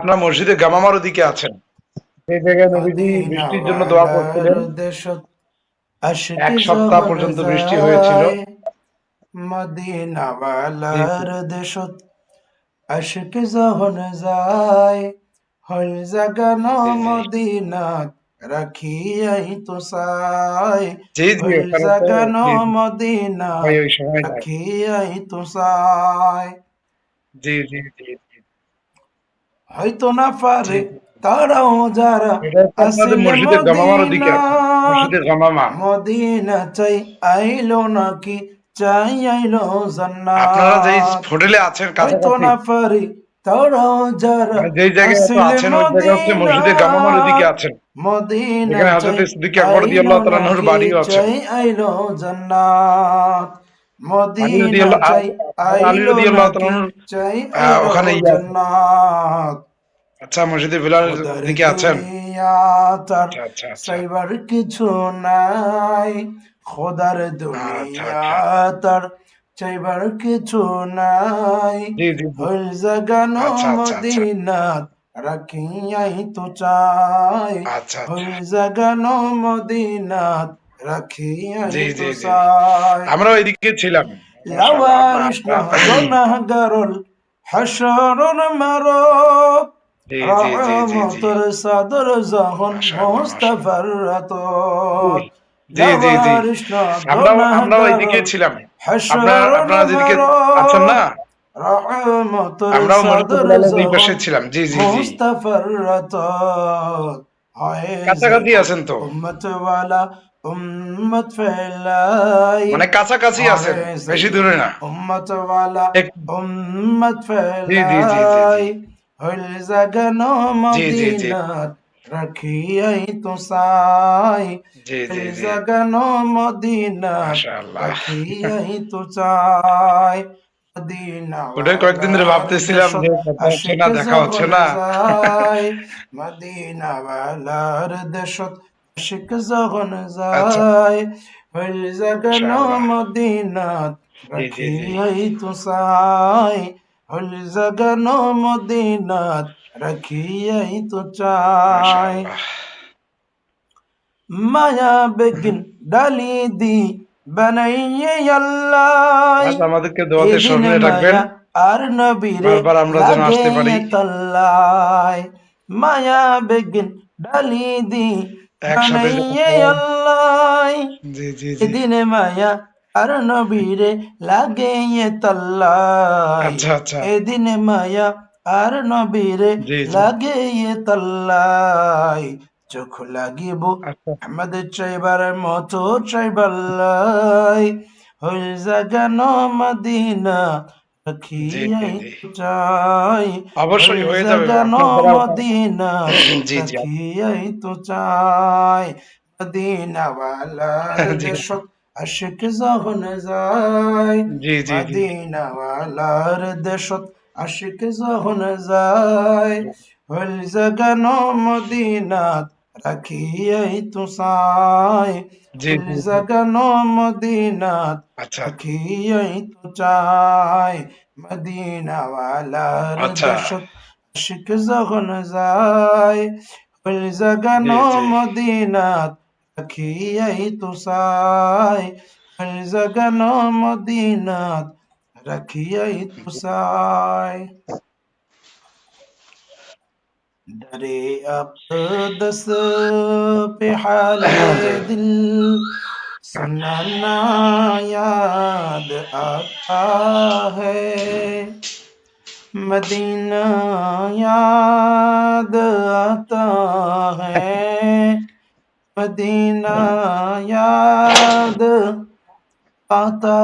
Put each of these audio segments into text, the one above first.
আপনার মসজিদে গামামার ওদিকে আছেন সেই জায়গায় নবীজি বৃষ্টির জন্য দোয়া করছিলেন এক সপ্তাহ পর্যন্ত বৃষ্টি হয়েছিল মদিনাওয়ালার দেশত আশিক যখন যায় হল জাগানো। মদিনাত রাখিয়াই তো সাই হল জাগানো যায়। রাখিয়াই তো সাই জি জি জি। হয়তো না পারে। তারাও যারা আছে মদিনা। চাই আইলো নাকি চাই আইলো আপনারা জান্নাত হোটেলে আছেন হয়তো না পারি তারাও যারা যেই জায়গায় হয়তো আসলে আছেন ওই জায়গা হচ্ছে মসজিদে গামামার ওদিকে আছেন। মদিনা যেখানে হযরত সিদ্দিক আকবর রাদিয়াল্লাহু তাআলা আইলো বাড়িও নাকি আছে। চাই আইলো জান্নাত। ওখানে আচ্ছা মসজিদে বিলালের দিকে আছেন? দুনিয়া তার আচ্ছা আচ্ছা কিছু নাই। খোদার দুনিয়া তার চাইবার কিছু নাই। হল জাগানো মদিনাত রাখিয়াই তো চাই। হল জাগানো মদিনাত আমরা ছিলাম। গুনাহগারুল হাসরুন মারত জি জি জি জি জি। রহমতের সাদর যখন মাশাআল্লাহ মাশাআল্লাহ জি জি জি। আমরা আমরা ওইদিকে ছিলাম। আপনার আপনারা যেদিকে আছেন না আমরাও মসজিদ সাদর পাশে ছিলাম। জি জি জি। মুস্তাফার হয় কাছাকাছি আছেন তো। উম্মত ওয়ালা উম্মত ফেলাই মানে কাছাকাছি আছেন বেশি দূরে না। উম্মত ওয়ালা এক উম্মত ফেলাই হইল জাগানো জি রাখিয়াই তো সাই জাগানো মাশাআল্লাহ। রাখিয়াই তো চাই। মদিনা ওটাই কয়েকদিন ধরে ওয়ালার ভাবতেছিলাম দেশত যে হচ্ছে না দেখা হচ্ছে না। যায় দেশত আশিক যখন আচ্ছা। যায় হইল জাগানো মদিনাত জি জি জি। রাখিয়াই তো চাই হইল জাগানো মদিনাত রাখিয়াই তো চাই। মায়া বেগিন ডালি দি আমাদেরকে দোয়াতে স্মরণে রাখবেন। আর নবীরে বারবার আমরা যেন আসতে পারি। তল্লাই মায়া বেগিন ডালি দি জি মায়া আর নবীরে লাগে তল্লাই আচ্ছা আচ্ছা। এদিন মায়া আর নবীরে লাগে তল্লাই চোখ লাগিব আচ্ছা। আমাদের চাইবার মতো চাইবাল্লাই হইল জাগানো মদিনা জি জি রাখিয়াই জি তো চাই। অবশ্যই হয়ে যাবে। জাগানো মদিনা তো চাই। দেশত আশিক যখন যায়। মদিনাওয়ালার দেশত আশিক যখন যায়। হইল জাগানো মদিনাত রাখিয়াই তো চাই জি হইল জি জি। জাগানো মদিনাত রাখিয়াই তো চাই মদিনাওয়ালার আচ্ছা। দেশত আশিক যখন যায় হইল জি জাগানো মদিনাত রাখিয়াই তো চাই হইল জাগানো মদিনাত রাখিয়াই তো درے اپس دس پہ حال دل۔ سنانا یاد آتا ہے۔ مدینہ یاد آتا ہے۔ مدینہ یاد آتا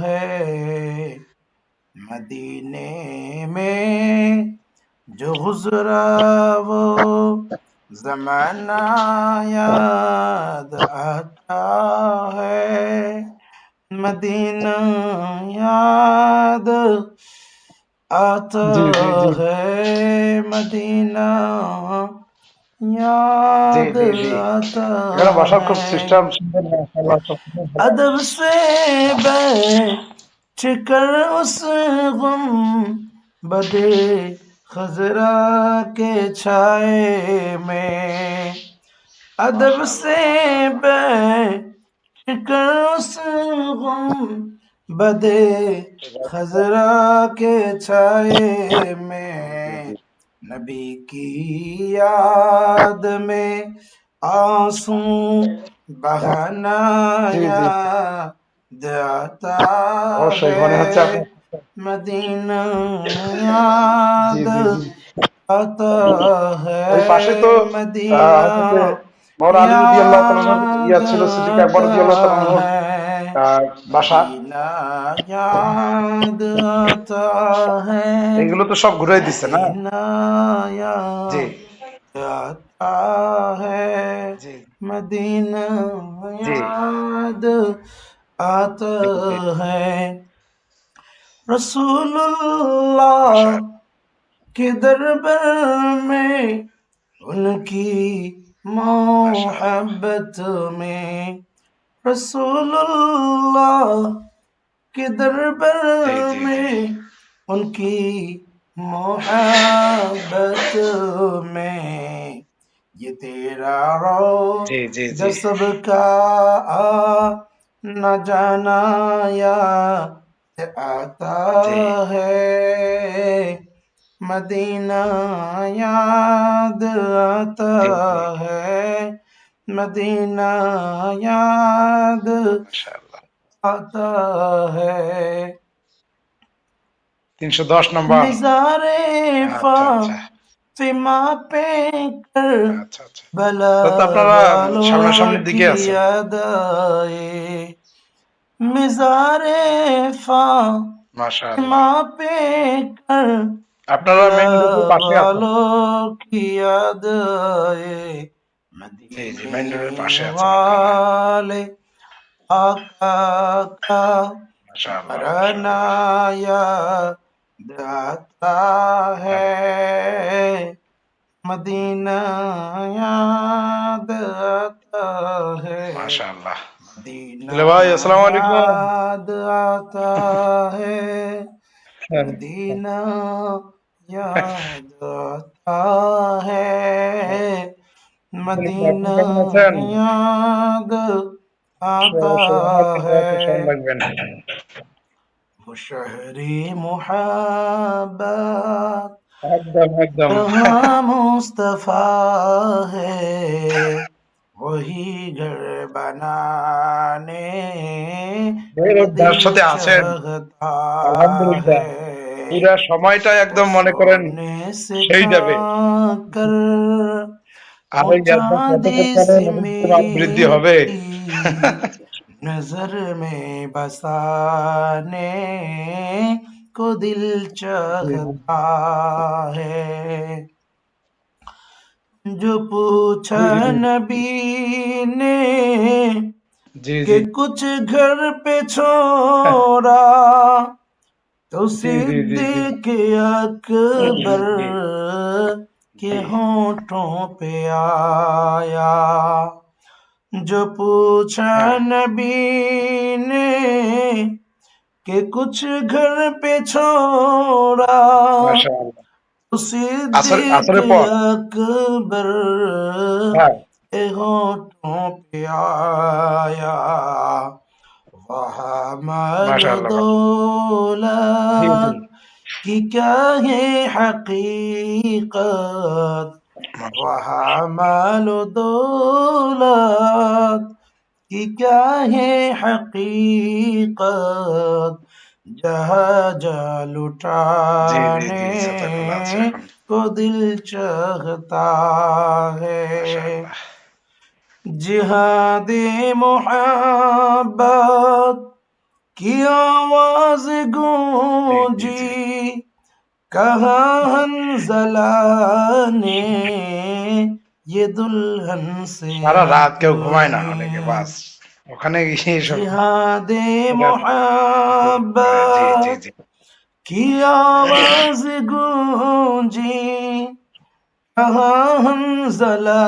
ہے۔ مدینے میں जो गुजरा वो जमाना याद आता है मदीना याद आता है मदीना याद आता है अदब से बैठ कर उस गम बदे خزرا کے چھائے میں ادب سے بدے خزرا کے چھائے میں نبی کی یاد میں آنسو بہنایا یاد ہے۔ এগুলো তো সব ঘুরাই দিচ্ছে না? মদিন হ্যাঁ رسول اللہ کے دربر میں ان کی محبت میں رسول اللہ کے دربر میں ان کی محبت میں یہ تیرا رو جسب جی، جی، جی۔ کا آ نہ جانا یا জি जसब का आ न जाना याद आता जी। है मदीना याद आता जी, जी। है मदीना याद মাশাআল্লাহ आता है তিনশো দশ নম্বর निजारे আচ্ছা আচ্ছা फातिमा पे कर আচ্ছা আচ্ছা भला তো তো আপনারা वालों সামনাসামনির की দিকে আছেন याद आए मिजारे फातिमा মাশাআল্লাহ पे कर আপনারা মেইন রোডের भला পাশে আছেন वालों की याद आए জি জি মেইন রোডের পাশে मदीने আছেন আপনারা वाले आका का মাশাআল্লাহ मरना মাশাআল্লাহ याद आता है मदीना हेलो भाई अस्सलाम वालेकुम याद आता है मदीना याद आता है मदीना याद आता है शहरी मुहब्बत एकदम एकदम मुस्तफा है वही घर बनाने এর को যার दिल সাথে আছেন चाहता আলহামদুলিল্লাহ है পুরা সময়টা वो একদম মনে করেন सोने से সেই যাবে कर আর वो এই একদম चांदी কথোপকথনে सी নবীর আজ বৃদ্ধি হবে मेरी नजर में बसाने को दिल चाहता है جو پوچھا نبی نے جی، کہ جی۔ کچھ گھر پہ چھوڑا تو جی، کے اکبر کے ہونٹوں پہ آیا۔ جو پوچھا نبی نے کہ کچھ گھر پہ چھوڑا पूछा हाँ। नबी ने कि कुछ घर पे छोड़ा মাশাআল্লাহ तो আসর सिद्दीक আসরের পর अकबर হ্যাঁ के होठों पे आया वहाँ माल माशाल्लाह। জি दौलत জি की क्या है हकीकत মাশাআল্লাহ। वहाँ माल दौलत की क्या है हकीकत جہاں لٹانے جی، جی، جی، کو دل چاہتا ہے۔ جہاد محبت کی آواز گونجی کہاں زلانے یہ دلہن سے رات کے گھمائے نہ ہونے کے پاس दुल्हन से সারা রাত কেউ ঘুমায় না अपनी অনেকে বাস ওখানে গিয়ে সব जिहाद এটা জি জি मोहब्बत জি की आवाज गूंजी कहा हंजला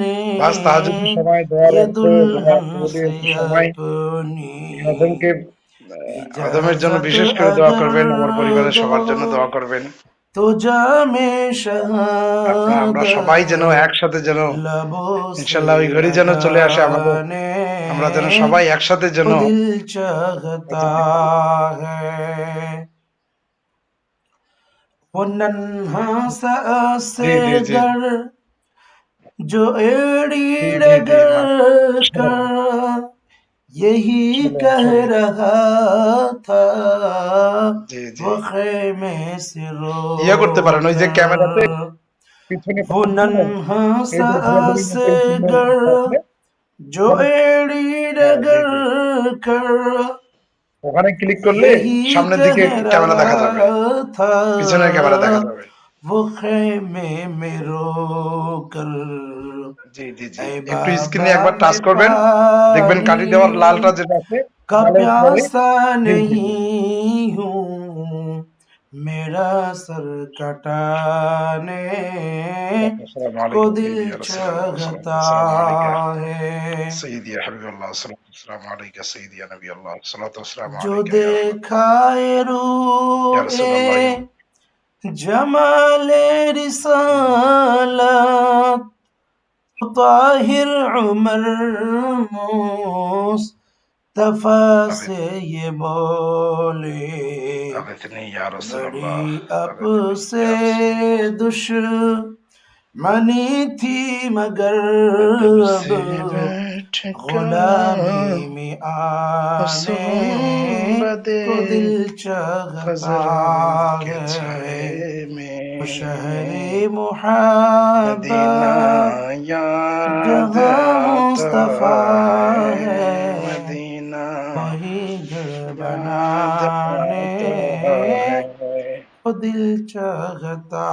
ने বাস তাহাজুদের সময় দোয়ার ये অর্থ দোয়া दुल्हन से কবুলের সময় अपनी আদমকে আদমের জন্য বিশেষ করে দোয়া করবেন আমার পরিবারের সবার জন্য দোয়া করবেন तो जामे আপনারা আমরা সবাই যেন शहादत একসাথে যেন लबों ইনশাল্লাহ से ওই ঘড়ি যেন চলে আসে আমাদের लगाने আমরা যেন সবাই একসাথে যেন को दिल चाहता है वो नन्हा सा जी, जी, जी। असगर जो एड़ी जी, जी, जी, रगड़ चलो। कर यही चलो, कह चलो। रहा था জি জি वो खेमे से रो ইয়ে করতে পারেন ওই যে ক্যামেরাতে পিছনে वो नन्हा এই सा যে जो एड़ी रगड़ कर ওখানে ক্লিক করলে यही সামনের দিকে कह ক্যামেরা দেখা যাবে रहा था পিছনের ক্যামেরা দেখা যাবে वो खेमे में रो कर জি জি জি ऐ একটু স্ক্রিনে बाबा একবার টাচ করবেন দেখবেন কাটি দেওয়ার লালটা যেটা আছে का লালের পরে प्यासा জি, জি, জি। नहीं हूँ میرا سر کٹانے کو دل چاہتا ہے۔ سیدی حبیب اللہ صلی اللہ علیہ السلام علیکہ سیدی نبی اللہ صلی اللہ علیہ وسلم جو دیکھائے روح جمال رسالت طاہر عمر موس مصطفیٰ سے یہ بولے اب اتنی یا رسول اللہ۔ اب سے دشمنی تھی مگر غلامی میں آنے کو دل چغزا گئے شہر محبت جہاں مصطفیٰ ہے۔ دل چاہتا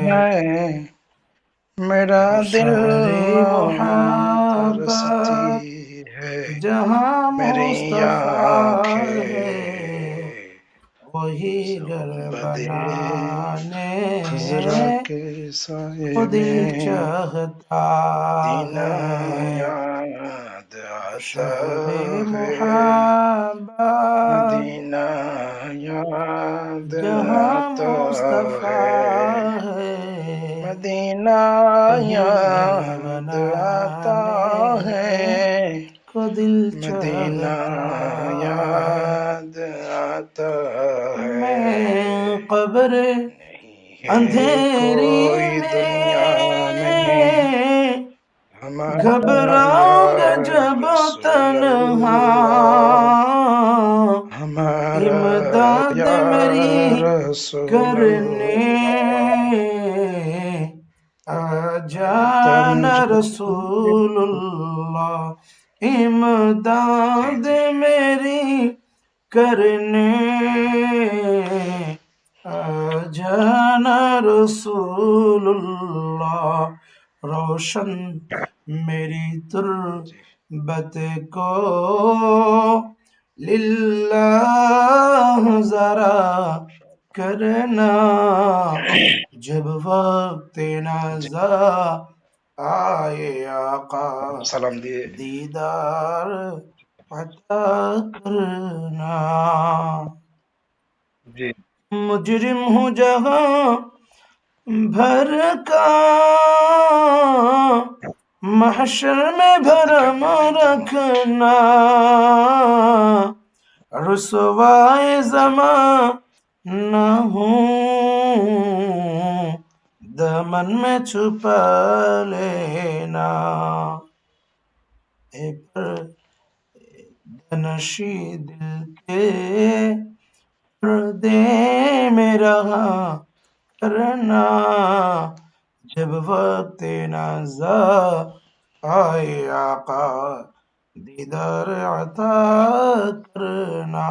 ہے میرا دل ہے جہاں میری وہی گھر بنانے کے دل چاہتا ہے یاد جہاں مصطفیٰ ہے مدینہ یاد آتا ہے کو دل یاد آتا ہے قبر اندھیری میں گھبراؤں گا جب تنہا امداد میری کرنے آجانا رسول اللہ امداد میری کرنے آجانا رسول اللہ روشن میری تربت کو لله زرا کرنا جب وقت نزا آئے آقا سلام دیدار عطا کرنا مجرم ہوں جہاں بھر کا محشر میں بھرم رکھنا، رسوائے زمانہ ہوں، دمن میں چھپا لینا۔ اے پر دنشی دل کے پردے میرا کرنا۔ شبفتنا زا نزا آئے آقا دیدار عطا کرنا